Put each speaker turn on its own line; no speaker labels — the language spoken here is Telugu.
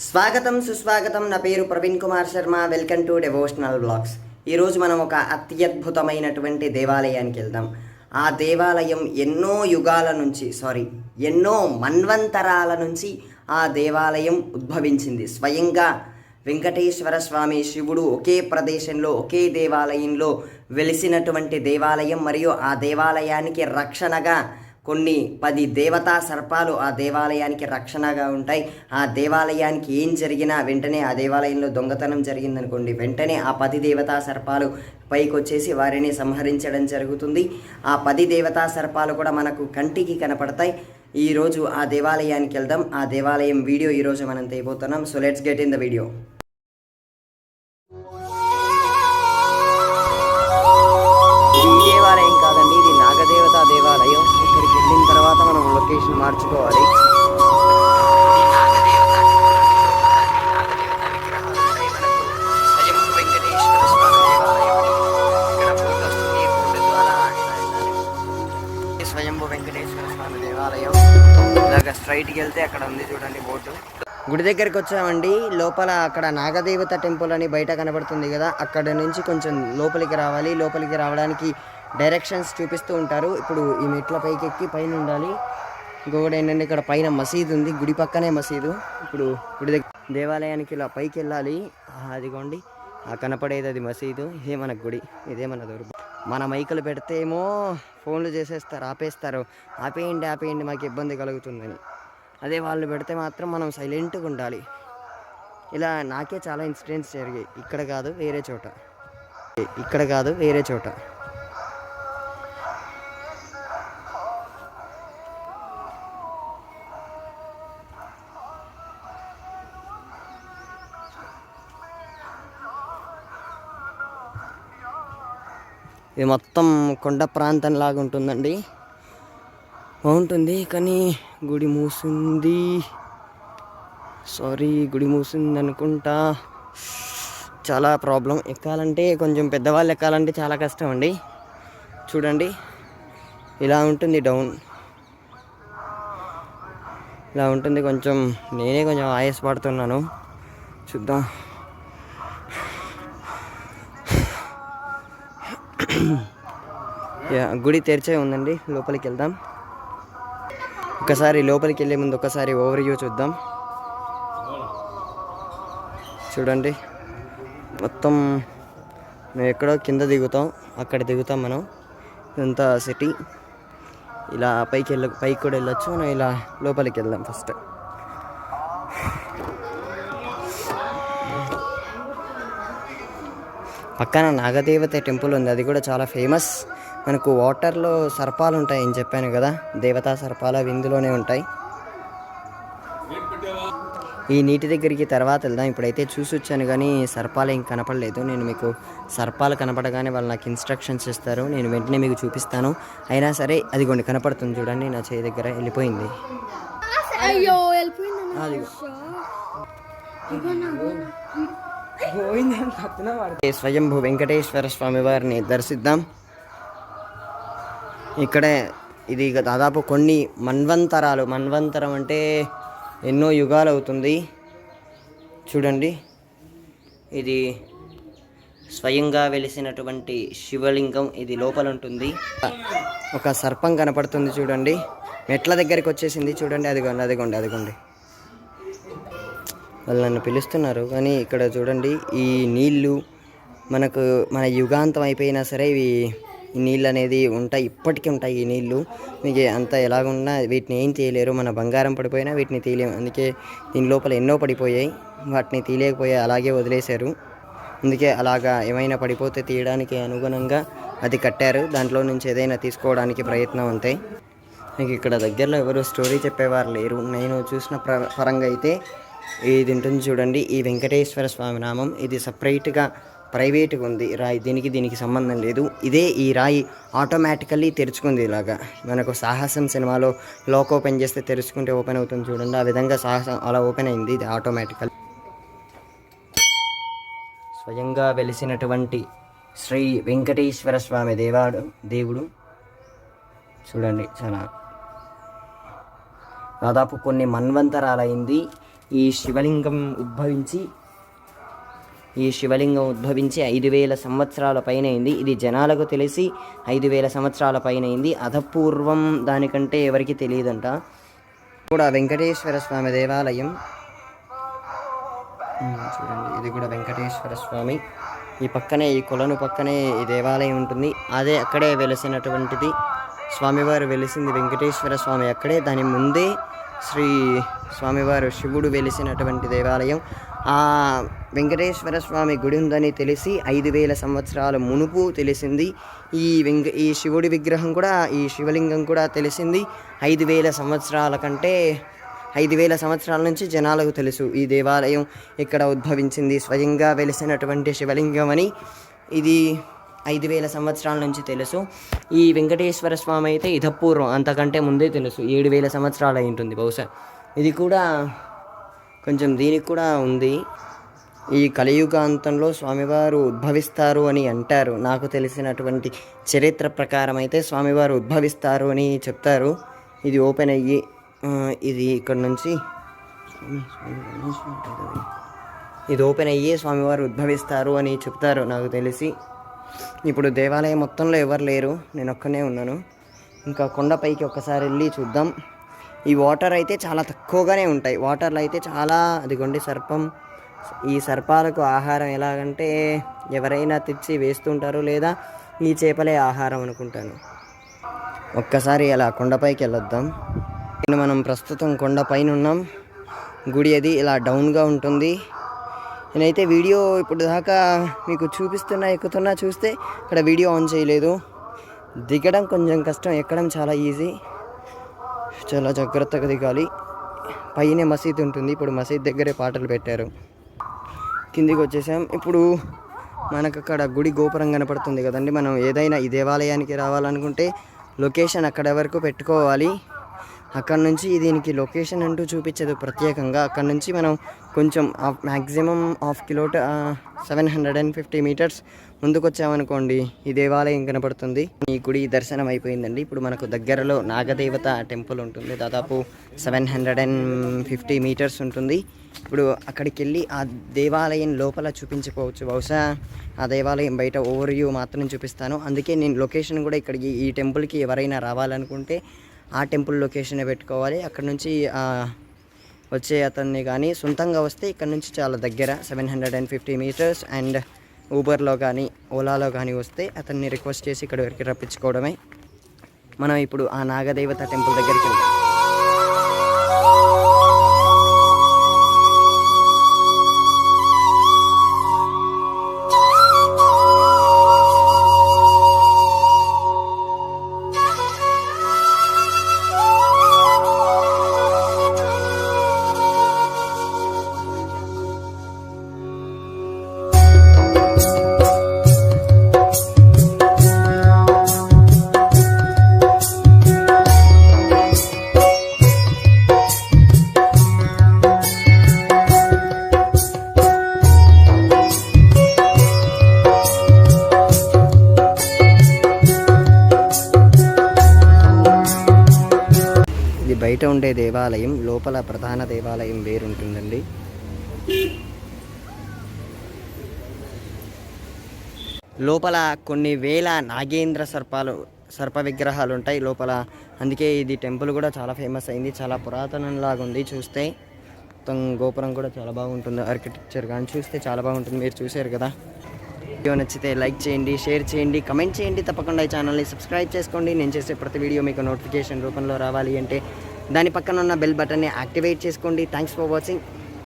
స్వాగతం సుస్వాగతం. నా పేరు Praveen Kumar Sharma. Welcome to devotional blogs ఈరోజు మనం ఒక అత్యద్భుతమైనటువంటి దేవాలయానికి వెళ్దాం. ఆ దేవాలయం ఎన్నో యుగాల నుంచి సారీ ఎన్నో మన్వంతరాల నుంచి ఆ దేవాలయం ఉద్భవించింది. స్వయంగా వెంకటేశ్వర స్వామి శివుడు ఒకే ప్రదేశంలో ఒకే దేవాలయంలో వెలిసినటువంటి దేవాలయం మరియు ఆ దేవాలయానికి రక్షణగా కొన్ని పది దేవతా సర్పాలు ఆ దేవాలయానికి రక్షణగా ఉంటాయి. ఆ దేవాలయానికి ఏం జరిగినా వెంటనే ఆ దేవాలయంలో దొంగతనం జరిగిందనుకోండి. వెంటనే ఆ పది దేవతా సర్పాలు పైకి వచ్చేసి వారిని సంహరించడం జరుగుతుంది. ఆ పది దేవతా సర్పాలు కూడా మనకు కంటికి కనపడతాయి. ఈరోజు ఆ దేవాలయానికి వెళ్దాం. ఆ దేవాలయం వీడియో ఈరోజు మనం తీయబోతున్నాం. So let's get in the video మార్చుకోవాలి. స్వయంభూ వెంకటేశ్వర స్వామి దేవాలయం. ఇలాగ స్ట్రైట్కి వెళ్తే అక్కడ ఉంది చూడండి బోర్డు గుడి దగ్గరికి వచ్చామండి. లోపల అక్కడ నాగదేవత టెంపుల్ అని బయట కనబడుతుంది కదా అక్కడ నుంచి కొంచెం లోపలికి రావాలి. లోపలికి రావడానికి డైరెక్షన్స్ చూపిస్తూ ఉంటారు. ఇప్పుడు ఈ మెట్ల పైకి ఎక్కి పైన ఉండాలి ఇంకొకటి ఏంటంటే ఇక్కడ పైన మసీదు ఉంది గుడి పక్కనే మసీదు. ఇప్పుడు గుడి దగ్గర దేవాలయానికి ఇలా పైకి వెళ్ళాలి అదిగోండి. ఆ కనపడేది అది మసీదు. ఇదే మన గుడి. ఇదే మన దొరుకు. మన మైకులు పెడితే ఏమో ఫోన్లు చేసేస్తారు ఆపేస్తారు. ఆపేయండి ఆపేయండి మాకు ఇబ్బంది కలుగుతుందని. అదే వాళ్ళు పెడితే మాత్రం మనం సైలెంట్గా ఉండాలి. ఇలా నాకే చాలా ఇన్సిడెంట్స్ జరిగాయి. ఇక్కడ కాదు వేరే చోట. ఇక్కడ కాదు వేరే చోట. ఇది మొత్తం కొండ ప్రాంతంలాగా ఉంటుందండి. బాగుంటుంది కానీ గుడి మూసింది. సారీ గుడి మూసింది అనుకుంటా. చాలా ప్రాబ్లం ఎక్కాలంటే కొంచెం పెద్దవాళ్ళు ఎక్కాలంటే చాలా కష్టం అండి. చూడండి. ఇలా ఉంటుంది డౌన్ ఇలా ఉంటుంది కొంచెం. నేనే కొంచెం ఆయాస పడుతున్నాను చూద్దాం. గుడి తెరిచే ఉందండి. లోపలికి వెళ్దాం. ఒకసారి లోపలికి వెళ్ళే ముందు ఒకసారి ఓవర్ వ్యూ చూద్దాం. చూడండి. మొత్తం మేము ఎక్కడో కింద దిగుతాం. అక్కడ దిగుతాం మనం. ఇదంతా సిటీ ఇలా పైకి వెళ్ళ పైకి కూడా వెళ్ళొచ్చు. మనం ఇలా లోపలికి వెళ్దాం ఫస్ట్ పక్కన నాగదేవత టెంపుల్ ఉంది అది కూడా చాలా ఫేమస్. మనకు వాటర్లో సర్పాలు ఉంటాయి అని చెప్పాను కదా దేవతా సర్పాలు అవి ఇందులోనే ఉంటాయి. ఈ నీటి దగ్గరికి తర్వాత వెళ్దాం. ఇప్పుడైతే చూసి వచ్చాను కానీ సర్పాలు ఏం కనపడలేదు. నేను మీకు సర్పాలు కనపడగానే వాళ్ళు నాకు ఇన్స్ట్రక్షన్స్ ఇస్తారు. నేను వెంటనే మీకు చూపిస్తాను. అయినా సరే అదిగోండి కనపడుతుంది చూడండి నా చేయి దగ్గర వెళ్ళిపోయింది.
అయ్యో
స్వయంభూ వెంకటేశ్వర స్వామి వారిని దర్శిద్దాం. ఇక్కడే ఇది దాదాపు కొన్ని మన్వంతరాలు. మన్వంతరం అంటే ఎన్నో యుగాలు అవుతుంది. చూడండి. ఇది స్వయంగా వెలిసినటువంటి శివలింగం ఇది లోపల ఉంటుంది. ఒక సర్పం కనపడుతుంది చూడండి. మెట్ల దగ్గరికి వచ్చేసింది చూడండి. అదిగోండి అదిగోండి అదిగోండి. వాళ్ళు నన్ను పిలుస్తున్నారు. కానీ ఇక్కడ చూడండి ఈ నీళ్ళు మనకు మన యుగాంతం అయిపోయినా సరే ఇవి ఈ నీళ్ళు అనేది ఉంటాయి ఇప్పటికీ ఉంటాయి ఈ నీళ్ళు. మీకు అంత ఎలాగున్నా వీటిని ఏం తీయలేరు. మన బంగారం పడిపోయినా వీటిని తీయలేము. అందుకే దీని లోపల ఎన్నో పడిపోయాయి. వాటిని తీయలేకపోయాయి అలాగే వదిలేశారు. అందుకే అలాగా ఏమైనా పడిపోతే తీయడానికి అనుగుణంగా అది కట్టారు. దాంట్లో నుంచి ఏదైనా తీసుకోవడానికి ప్రయత్నం అంతే. నాకు ఇక్కడ దగ్గరలో ఎవరు స్టోరీ చెప్పేవారు లేరు. నేను చూసిన ప్ర పరంగా అయితే ఇది ఉంటుంది చూడండి. ఈ వెంకటేశ్వర స్వామి నామం. ఇది సపరేట్గా ప్రైవేట్గా ఉంది. రాయి దీనికి దీనికి సంబంధం లేదు. ఇదే ఈ రాయి ఆటోమేటికల్లీ తెరుచుకుంది ఇలాగా. మనకు సాహసం సినిమాలో లాక్ ఓపెన్ చేస్తే తెరుచుకుంటే ఓపెన్ అవుతుంది చూడండి. ఆ విధంగా సాహసం అలా ఓపెన్ అయింది. ఇది ఆటోమేటికల్. స్వయంగా వెలిసినటువంటి శ్రీ వెంకటేశ్వర స్వామి దేవాడు దేవుడు చూడండి చాలా దాదాపు కొన్ని మన్వంతరాలైంది. ఈ శివలింగం ఉద్భవించి ఈ శివలింగం ఉద్భవించి ఐదు వేల సంవత్సరాల పైన అయింది. ఇది జనాలకు తెలిసి ఐదు వేల సంవత్సరాల పైన అధపూర్వం దానికంటే ఎవరికి తెలియదంట. కూడా వెంకటేశ్వర స్వామి దేవాలయం. చూడండి ఇది కూడా వెంకటేశ్వర స్వామి. ఈ పక్కనే ఈ కొలను పక్కనే ఈ దేవాలయం ఉంటుంది. అదే అక్కడే వెలిసినటువంటిది. స్వామివారు వెలిసింది వెంకటేశ్వర స్వామి అక్కడే. దాని ముందే శ్రీ స్వామివారు శివుడు వెలిసినటువంటి దేవాలయం. ఆ వెంకటేశ్వర స్వామి గుడి ఉందని తెలిసి ఐదు వేల సంవత్సరాల మునుపు తెలిసింది. ఈ వెంక ఈ శివుడి విగ్రహం కూడా ఈ శివలింగం కూడా తెలిసింది. ఐదు వేల సంవత్సరాల కంటే ఐదు వేల సంవత్సరాల నుంచి జనాలకు తెలుసు ఈ దేవాలయం ఇక్కడ ఉద్భవించింది. స్వయంగా వెలిసినటువంటి శివలింగం అని ఇది ఐదు వేల సంవత్సరాల నుంచి తెలుసు. ఈ వెంకటేశ్వర స్వామి అయితే ఇతపూర్వం అంతకంటే ముందే తెలుసు. ఏడు వేల సంవత్సరాలు అయి ఉంటుంది బహుశా. ఇది కూడా కొంచెం దీనికి కూడా ఉంది. ఈ కలియుగాంతంలో స్వామివారు ఉద్భవిస్తారు అని అంటారు. నాకు తెలిసినటువంటి చరిత్ర ప్రకారం అయితే స్వామివారు ఉద్భవిస్తారు అని చెప్తారు. ఇది ఓపెన్ అయ్యి ఇది ఇక్కడ నుంచి ఇది ఓపెన్ అయ్యి స్వామివారు ఉద్భవిస్తారు అని చెప్తారు నాకు తెలిసి. ఇప్పుడు దేవాలయం మొత్తంలో ఎవరు లేరు నేను ఒక్కనే ఉన్నాను. ఇంకా కొండపైకి ఒక్కసారి వెళ్ళి చూద్దాం. ఈ వాటర్ అయితే చాలా తక్కువగానే ఉంటాయి. వాటర్లు అయితే చాలా అదిగోండి సర్పం. ఈ సర్పాలకు ఆహారం ఎలాగంటే ఎవరైనా తెచ్చి వేస్తుంటారు లేదా ఈ చేపలే ఆహారం అనుకుంటాను. ఒక్కసారి అలా కొండపైకి వెళ్ళొద్దాం. నేను మనం ప్రస్తుతం కొండపైన ఉన్నాం గుడి అది ఇలా డౌన్గా ఉంటుంది. నేనైతే వీడియో ఇప్పుడు దాకా మీకు చూపిస్తున్నా ఎక్కుతున్నా చూస్తే ఇక్కడ వీడియో ఆన్ చేయలేదు. దిగడం కొంచెం కష్టం ఎక్కడం చాలా ఈజీ. చాలా జాగ్రత్తగా దిగాలి. పైనే మసీద్ ఉంటుంది. ఇప్పుడు మసీద్ దగ్గరే పాటలు పెట్టారు. కిందికి వచ్చేసాం. ఇప్పుడు మనకు అక్కడ గుడి గోపురం కనపడుతుంది కదండి. మనం ఏదైనా ఈ దేవాలయానికి రావాలనుకుంటే లొకేషన్ అక్కడ వరకు పెట్టుకోవాలి. అక్కడ నుంచి దీనికి లొకేషన్ అంటూ చూపించదు ప్రత్యేకంగా. అక్కడ నుంచి మనం కొంచెం maximum half kilometre seven hundred and fifty metres ముందుకు వచ్చామనుకోండి ఈ దేవాలయం కనపడుతుంది. ఈ గుడి దర్శనం అయిపోయిందండి. ఇప్పుడు మనకు దగ్గరలో నాగదేవత టెంపుల్ ఉంటుంది. దాదాపు seven hundred and fifty metres ఉంటుంది. ఇప్పుడు అక్కడికి వెళ్ళి ఆ దేవాలయం లోపల చూపించుకోవచ్చు. బహుశా ఆ దేవాలయం బయట ఓవర్ వ్యూ మాత్రం చూపిస్తాను. అందుకే నేను లొకేషన్ కూడా ఇక్కడికి ఈ టెంపుల్కి ఎవరైనా రావాలనుకుంటే ఆ టెంపుల్ లొకేషనే పెట్టుకోవాలి. అక్కడ నుంచి వచ్చే అతన్ని కానీ సొంతంగా వస్తే ఇక్కడ నుంచి చాలా దగ్గర seven hundred and fifty metres and ఊబర్లో కానీ ఓలాలో కానీ వస్తే అతన్ని రిక్వెస్ట్ చేసి ఇక్కడ వరకు రప్పించుకోవడమే. మనం ఇప్పుడు ఆ నాగదేవత టెంపుల్ దగ్గరికి వెళ్తాం ఇది బయట ఉండే దేవాలయం లోపల ప్రధాన దేవాలయం వేరుంటుందండి. లోపల కొన్ని వేల నాగేంద్ర సర్పాలు సర్ప విగ్రహాలు ఉంటాయి లోపల. అందుకే ఇది టెంపుల్ కూడా చాలా ఫేమస్ అయింది చాలా పురాతనంలాగా ఉంది చూస్తే మొత్తం గోపురం కూడా చాలా బాగుంటుంది. ఆర్కిటెక్చర్ కానీ చూస్తే చాలా బాగుంటుంది. మీరు చూసారు కదా? వీడియో నచ్చితే లైక్ చేయండి షేర్ చేయండి కమెంట్ చేయండి. తప్పకుండా ఈ ఛానల్ని సబ్స్క్రైబ్ చేసుకోండి. నేను చేసే ప్రతి వీడియో మీకు నోటిఫికేషన్ రూపంలో రావాలి అంటే దాని పక్కన ఉన్న బెల్ బటన్ని యాక్టివేట్ చేసుకోండి. Thanks for watching